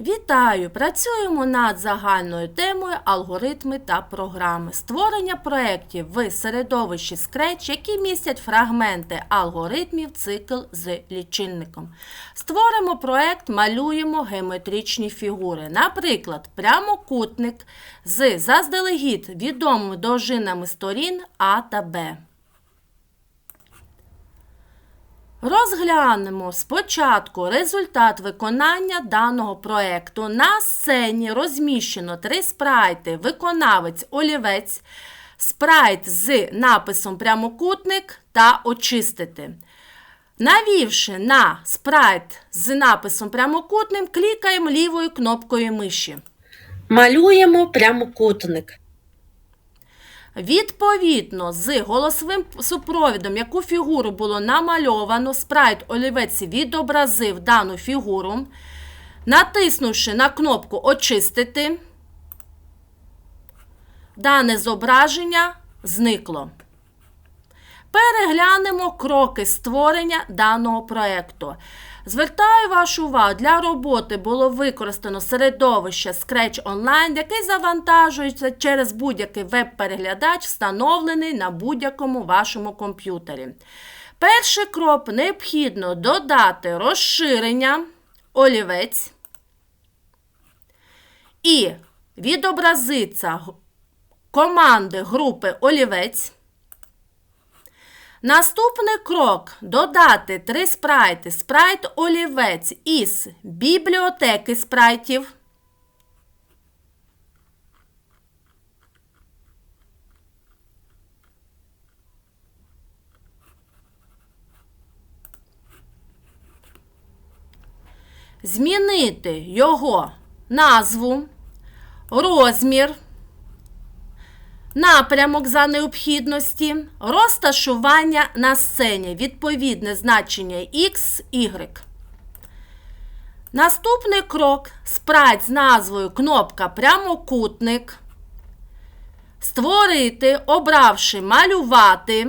Вітаю! Працюємо над загальною темою алгоритми та програми. Створення проєктів в середовищі Scratch, які містять фрагменти алгоритмів, цикл з лічильником. Створимо проєкт, малюємо геометричні фігури. Наприклад, прямокутник з заздалегідь відомими довжинами сторін А та Б. Розглянемо спочатку результат виконання даного проєкту. На сцені розміщено три спрайти: виконавець олівець, спрайт з написом прямокутник та очистити. Навівши на спрайт з написом прямокутним, клікаємо лівою кнопкою миші. Малюємо прямокутник. Відповідно з голосовим супровідом, яку фігуру було намальовано, спрайт олівець відобразив дану фігуру. Натиснувши на кнопку Очистити, дане зображення зникло. Переглянемо кроки створення даного проєкту. Звертаю вашу увагу, для роботи було використано середовище Scratch Online, який завантажується через будь-який веб-переглядач, встановлений на будь-якому вашому комп'ютері. Перший крок необхідно додати розширення олівець і відобразиться команди групи олівець. Наступний крок додати три спрайти. Спрайт олівець із бібліотеки спрайтів. Змінити його назву, розмір напрямок за необхідності, розташування на сцені, відповідне значення X, Y. Наступний крок спрайт з назвою кнопка прямокутник. Створити, обравши малювати.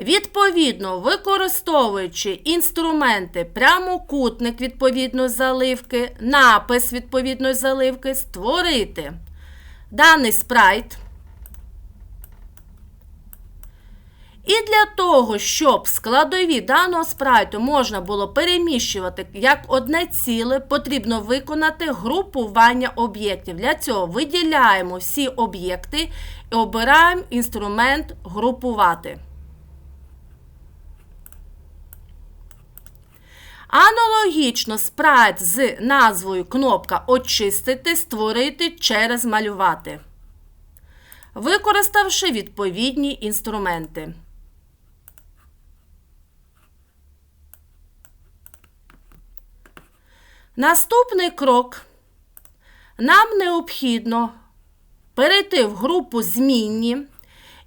Відповідно, використовуючи інструменти прямокутник відповідної заливки, напис відповідної заливки, створити даний спрайт. І для того, щоб складові даного спрайту можна було переміщувати як одне ціле, потрібно виконати групування об'єктів. Для цього виділяємо всі об'єкти і обираємо інструмент групувати. Аналогічно спрайт з назвою кнопка Очистити створити через малювати, використавши відповідні інструменти. Наступний крок. Нам необхідно перейти в групу змінні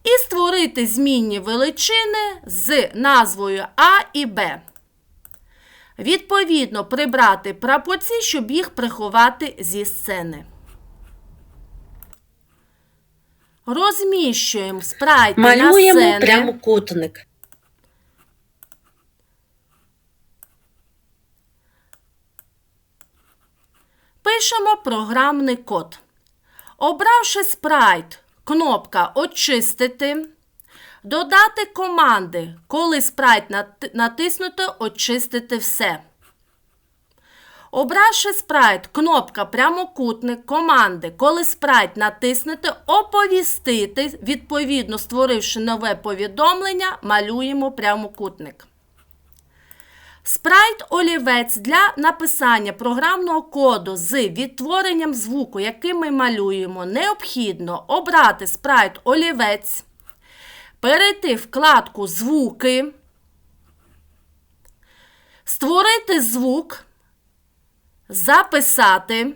і створити змінні величини з назвою А і Б. Відповідно, прибрати прапорці, щоб їх приховати зі сцени. Розміщуємо Малюємо на сцени. прямокутник. Пишемо програмний код. Обравши спрайт, кнопка Очистити. Додати команди, коли спрайт натиснуто, очистити все. Обравши спрайт, кнопка прямокутник команди, коли спрайт натиснути, оповістити, відповідно створивши нове повідомлення, малюємо прямокутник. Спрайт олівець для написання програмного коду з відтворенням звуку, який ми малюємо, необхідно обрати спрайт олівець перейти в вкладку Звуки, створити звук, записати.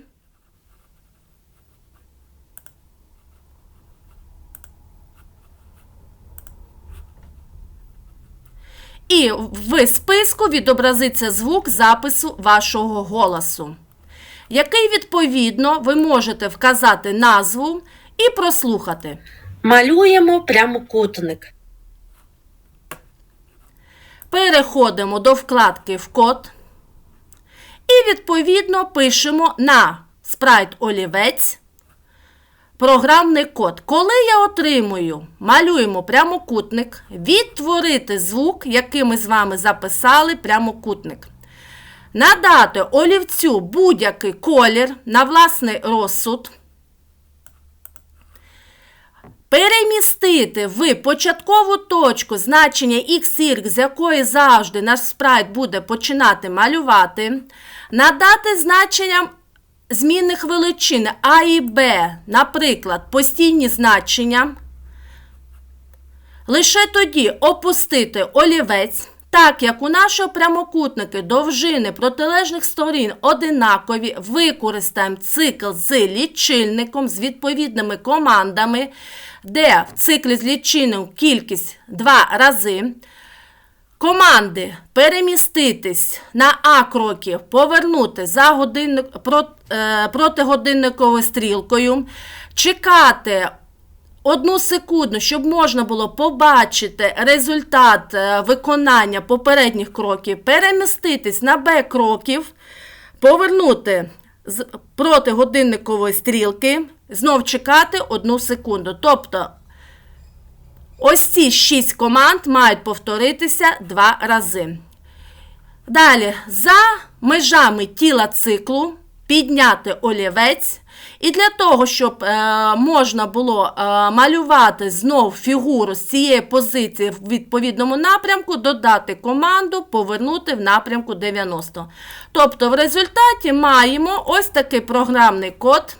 І в списку відобразиться звук запису вашого голосу, який, відповідно, ви можете вказати назву і прослухати. Малюємо прямокутник. Переходимо до вкладки в код. І відповідно пишемо на спрайт олівець програмний код. Коли я отримую, малюємо прямокутник, відтворити звук, який ми з вами записали, прямокутник. Надати олівцю будь-який колір на власний розсуд. Перемістити в початкову точку значення XY, з якої завжди наш спрайт буде починати малювати. Надати значенням змінних величин А і Б, наприклад, постійні значення. Лише тоді опустити олівець, так як у нашого прямокутники довжини протилежних сторін одинакові, використаємо цикл з лічильником з відповідними командами, де в циклі з лічильником кількість два рази. Команди переміститись на А кроків, повернути за годинник, е, протигодинниковою стрілкою, чекати одну секунду, щоб можна було побачити результат е, виконання попередніх кроків, переміститись на Б кроків, повернути з протигодинникової стрілки, знов чекати одну секунду. Тобто Ось ці шість команд мають повторитися два рази. Далі, за межами тіла циклу підняти олівець. І для того, щоб е, можна було е, малювати знов фігуру з цієї позиції в відповідному напрямку, додати команду повернути в напрямку 90. Тобто, в результаті маємо ось такий програмний код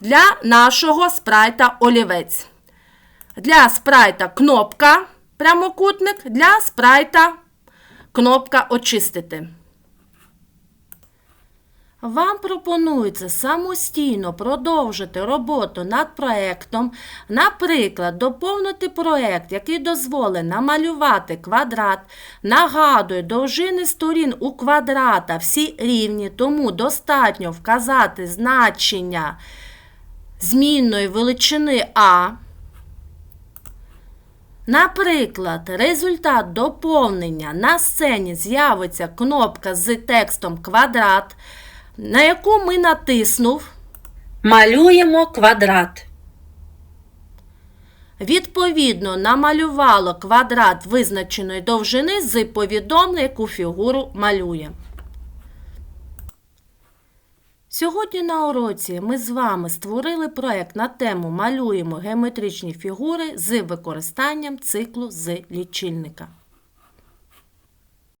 для нашого спрайта олівець. Для спрайта кнопка прямокутник, для спрайта кнопка очистити. Вам пропонується самостійно продовжити роботу над проєктом, наприклад, доповнити проєкт, який дозволить намалювати квадрат. Нагадую, довжини сторін у квадрата всі рівні, тому достатньо вказати значення змінної величини А. Наприклад, результат доповнення на сцені з'явиться кнопка з текстом квадрат, на яку ми натиснув. Малюємо квадрат. Відповідно, намалювало квадрат визначеної довжини з повідомлення, яку фігуру малює. Сьогодні на уроці ми з вами створили проєкт на тему Малюємо геометричні фігури з використанням циклу з лічильника.